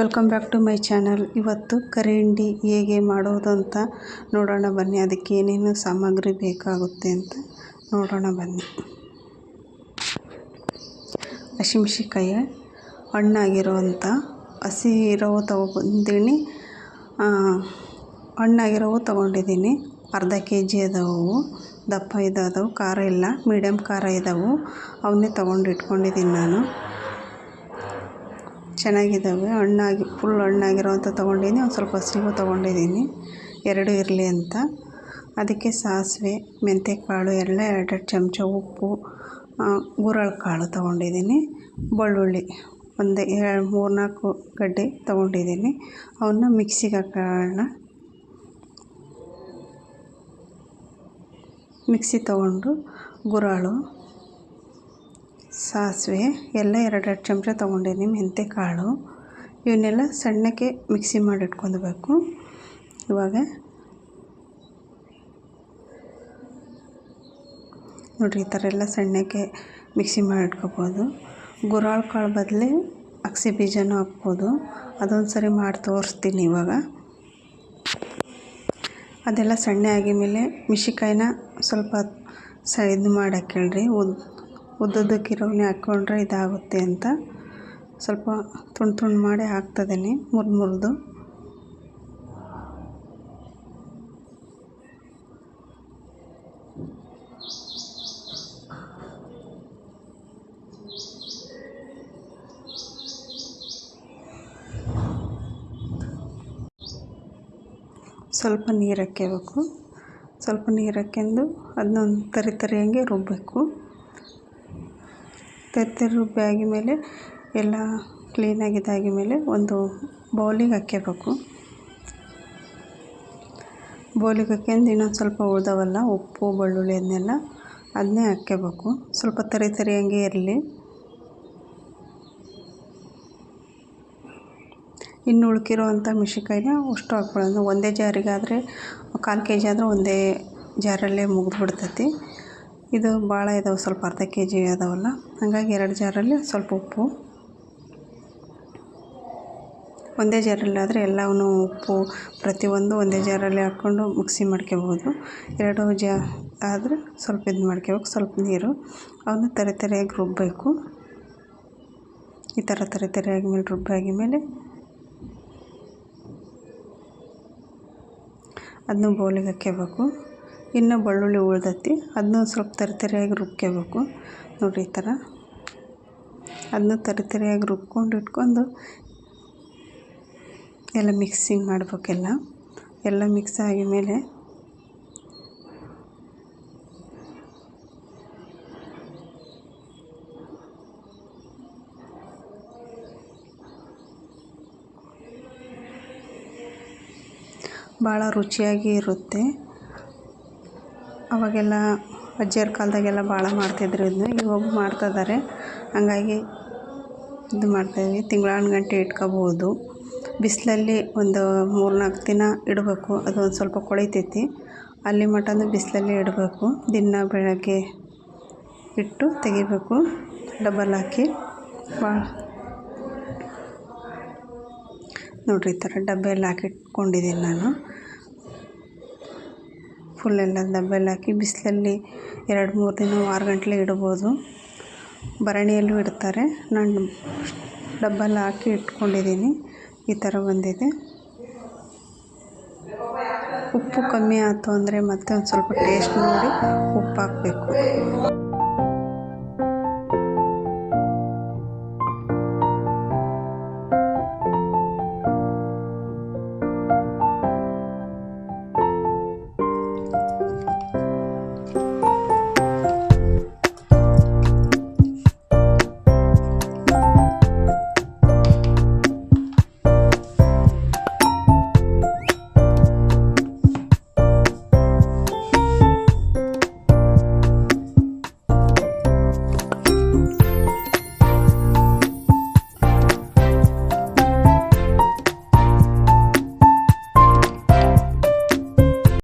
Welcome back to my channel. ಇವತ್ತು ಕರಿ ಹಿಂಡಿ ಹೇಗೆ ಮಾಡೋದು ಅಂತ ನೋಡೋಣ ಬನ್ನಿ. ಅದಕ್ಕೆ ಏನೇನು ಸಾಮಗ್ರಿ ಬೇಕಾಗುತ್ತೆ ಅಂತ ನೋಡೋಣ ಬನ್ನಿ. ಹಸಿಮೆಣ್ಸಿನ್ಕಾಯಿ ಹಣ್ಣಾಗಿರೋವಂಥ ಹಸಿ ಇರೋವು ತೊಗೊಬಂದೀನಿ ಹಣ್ಣಾಗಿರೋವು ತಗೊಂಡಿದ್ದೀನಿ. ಅರ್ಧ ಕೆ ಜಿ ಅದಾವು. ದಪ್ಪ ಇದಾದವು. ಖಾರ ಇಲ್ಲ. ಮೀಡಿಯಮ್ ಖಾರ ಇದಾವೆ. ಅವನ್ನೇ ತೊಗೊಂಡು ಇಟ್ಕೊಂಡಿದ್ದೀನಿ ನಾನು. ಚೆನ್ನಾಗಿದ್ದಾವೆ, ಹಣ್ಣಾಗಿ ಫುಲ್ ಹಣ್ಣಾಗಿರೋವಂಥ ತೊಗೊಂಡಿದ್ದೀನಿ, ಒಂದು ಸ್ವಲ್ಪ ಹಸಿವು ತೊಗೊಂಡಿದ್ದೀನಿ, ಎರಡು ಇರಲಿ ಅಂತ. ಅದಕ್ಕೆ ಸಾಸಿವೆ ಮೆಂತ್ಯಕಾಳು ಎಲ್ಲ ಎರಡೆರಡು ಚಮಚ ಉಪ್ಪು ಗುರಳ್ ಕಾಳು ತೊಗೊಂಡಿದ್ದೀನಿ, ಬೆಳ್ಳುಳ್ಳಿ ಒಂದು ಎರಡು ಮೂರು ನಾಲ್ಕು ಗಡ್ಡೆ ತೊಗೊಂಡಿದ್ದೀನಿ, ಅವನ್ನ ಮಿಕ್ಸಿಗೆ ಹಾಕೋಣ. ಮಿಕ್ಸಿ ತೊಗೊಂಡು ಗುರಾಳು ಸಾಸಿವೆ, ಎಲ್ಲ ಎರಡೆರಡು ಚಮಚ ತೊಗೊಂಡಿದ್ದೀನಿ, ಮೆಂತ್ಯ ಕಾಳು. ಇವನ್ನೆಲ್ಲ ಸಣ್ಣಕ್ಕೆ ಮಿಕ್ಸಿ ಮಾಡಿ ಇವಾಗ ನೋಡಿರಿ, ಈ ಥರ ಎಲ್ಲ ಸಣ್ಣಕ್ಕೆ ಮಿಕ್ಸಿ ಮಾಡಿ ಇಟ್ಕೋಬೋದು ಗುರಾಳ್ ಕಾಳು ಬದಲಿ ಅಗಸೆ ಬೀಜನೂ ಹಾಕ್ಬೋದು. ಅದೊಂದು ಸರಿ ಮಾಡಿ ತೋರಿಸ್ತೀನಿ ಇವಾಗ. ಅದೆಲ್ಲ ಸಣ್ಣ ಆಗಿದ ಮೇಲೆ ಮಿಶಿಕಾಯಿನ ಸ್ವಲ್ಪ ಸ ಇದು ಮಾಡಿ ಹಾಕ್ಕೊಳ್ರಿ ಉದ್ ಉದ್ದುದ್ದಕ್ಕಿರೋವನ್ನೇ ಹಾಕ್ಕೊಂಡ್ರೆ ಇದಾಗುತ್ತೆ ಅಂತ. ಸ್ವಲ್ಪ ತುಂಡು ತುಂಡು ಮಾಡಿ ಹಾಕ್ತದೇನೆ ಮುರಿದು ಮುರಿದು. ಸ್ವಲ್ಪ ನೀರು ಹಾಕ್ಕೋಬೇಕು ಸ್ವಲ್ಪ ನೀರು ಹಾಕ್ಕೊಂಡು ಅದನ್ನೊಂದು ತರಿ ತರಿಯಂಗೆ ರುಬ್ಬಬೇಕು ತರಿ ಬ್ಯಾಗಿ ಆಗಿದ್ಮೇಲೆ ಎಲ್ಲ ಕ್ಲೀನಾಗಿ ಇದಾಗಿದ ಮೇಲೆ ಒಂದು ಬೌಲಿಗೆ ಹಾಕ್ಕೋಬೇಕು ಬೌಲಿಗೆ ಹಾಕ್ಕೊಂಡು ಇನ್ನೊಂದು ಸ್ವಲ್ಪ ಉಳ್ದವಲ್ಲ, ಉಪ್ಪು, ಬೆಳ್ಳುಳ್ಳಿ ಅದನ್ನೆಲ್ಲ ಅದನ್ನೇ ಹಾಕ್ಕೋಬೇಕು ಸ್ವಲ್ಪ ತರಿ ಹಂಗೆ ಇರಲಿ. ಇನ್ನು ಉಳ್ಕಿರೋವಂಥ ಮೆಣಸಿನ್ಕಾಯಿನ ಅಷ್ಟು ಹಾಕ್ಕೊಳ್ಳೋದು ಒಂದೇ ಜಾರಿಗಾದರೆ, ಕಾಲು ಕೆ ಜಿ ಆದರೆ ಒಂದೇ ಜಾರಲ್ಲೇ ಮುಗಿದ್ಬಿಡ್ತೈತಿ. ಇದು ಭಾಳ ಇದಾವೆ, ಸ್ವಲ್ಪ ಅರ್ಧ ಕೆ ಜಿ ಅದಾವಲ್ಲ. ಹಾಗಾಗಿ ಎರಡು ಜಾರಲ್ಲಿ ಸ್ವಲ್ಪ ಉಪ್ಪು. ಒಂದೇ ಜಾರಲ್ಲಾದರೆ ಎಲ್ಲವನ್ನು ಉಪ್ಪು ಪ್ರತಿಯೊಂದು ಒಂದೇ ಜಾರಲ್ಲಿ ಹಾಕ್ಕೊಂಡು ಮಿಕ್ಸಿ ಮಾಡ್ಕೋಬೋದು ಎರಡು ಜಾ ಆದರೆ ಸ್ವಲ್ಪ ಇದು ಮಾಡ್ಕೋಬೇಕು, ಸ್ವಲ್ಪ ನೀರು. ಅವನ್ನು ತರೆ ತರೆಯಾಗಿ ರುಬ್ಬಬೇಕು ಈ ಥರ ತರೆ ತರೆಯಾಗಿ ಮೇಲೆ ರುಬ್ಬಾಗಿ ಮೇಲೆ ಅದನ್ನು ಬೌಲಿಗೆ ಹಾಕ್ಕೋಬೇಕು ಇನ್ನು ಬೆಳ್ಳುಳ್ಳಿ ಉಳ್ದೈತಿ. ಅದನ್ನೂ ಸ್ವಲ್ಪ ತರಿತರಿಯಾಗಿ ರುಬ್ಕೋಬೇಕು ನೋಡಿರಿ ಈ ಥರ. ಅದನ್ನ ತರಿತರಿಯಾಗಿ ರುಬ್ಕೊಂಡು ಇಟ್ಕೊಂಡು ಎಲ್ಲ ಮಿಕ್ಸಿಂಗ್ ಮಾಡಬೇಕೆಲ್ಲ. ಎಲ್ಲ ಮಿಕ್ಸ್ ಆಗಿದ ಭಾಳ ರುಚಿಯಾಗಿ ಇರುತ್ತೆ. ಅವಾಗೆಲ್ಲ ಅಜ್ಜಿಯರ ಕಾಲದಾಗೆಲ್ಲ ಭಾಳ ಮಾಡ್ತಿದ್ರು ಇದನ್ನ ಇವಾಗ ಮಾಡ್ತಿದ್ದಾರೆ ಹಾಗಾಗಿ ಇದು ಮಾಡ್ತಾಯಿದ್ವಿ ಗಂಟೆ ಇಟ್ಕೊಬೋದು. ಬಿಸಿಲಲ್ಲಿ ಒಂದು ಮೂರು ನಾಲ್ಕು ದಿನ ಇಡಬೇಕು. ಅದು ಒಂದು ಸ್ವಲ್ಪ ಕೊಳಿತೈತಿ. ಅಲ್ಲಿ ಮಟನೂ ಬಿಸಿಲಲ್ಲೇ ಇಡಬೇಕು. ದಿನ ಬೆಳಗ್ಗೆ ಇಟ್ಟು ತೆಗಿಬೇಕು. ಡಬಲ್ ಹಾಕಿ. ಭಾಳ ನೋಡಿರಿ ಈ ಥರ ಡಬ್ಬೆಲ್ಲ ಹಾಕಿಟ್ಕೊಂಡಿದ್ದೀನಿ ನಾನು. ಫುಲ್ಲೆಲ್ಲ ಡಬ್ಬೆಲ್ಲ ಹಾಕಿ ಬಿಸಿಲಲ್ಲಿ ಎರಡು ಮೂರು ದಿನ ಆರು ಗಂಟಲೆ ಇಡ್ಬೋದು. ಭರಣಿಯಲ್ಲೂ ಇಡ್ತಾರೆ. ನಾನು ಡಬ್ಬಲ್ಲಿ ಹಾಕಿ ಇಟ್ಕೊಂಡಿದ್ದೀನಿ. ಈ ಥರ ಬಂದಿದೆ. ಉಪ್ಪು ಕಮ್ಮಿ ಆಯ್ತು ಅಂದರೆ ಮತ್ತೆ ಒಂದು ಸ್ವಲ್ಪ ಟೇಸ್ಟ್ ನೋಡಿ ಉಪ್ಪು ಹಾಕಬೇಕು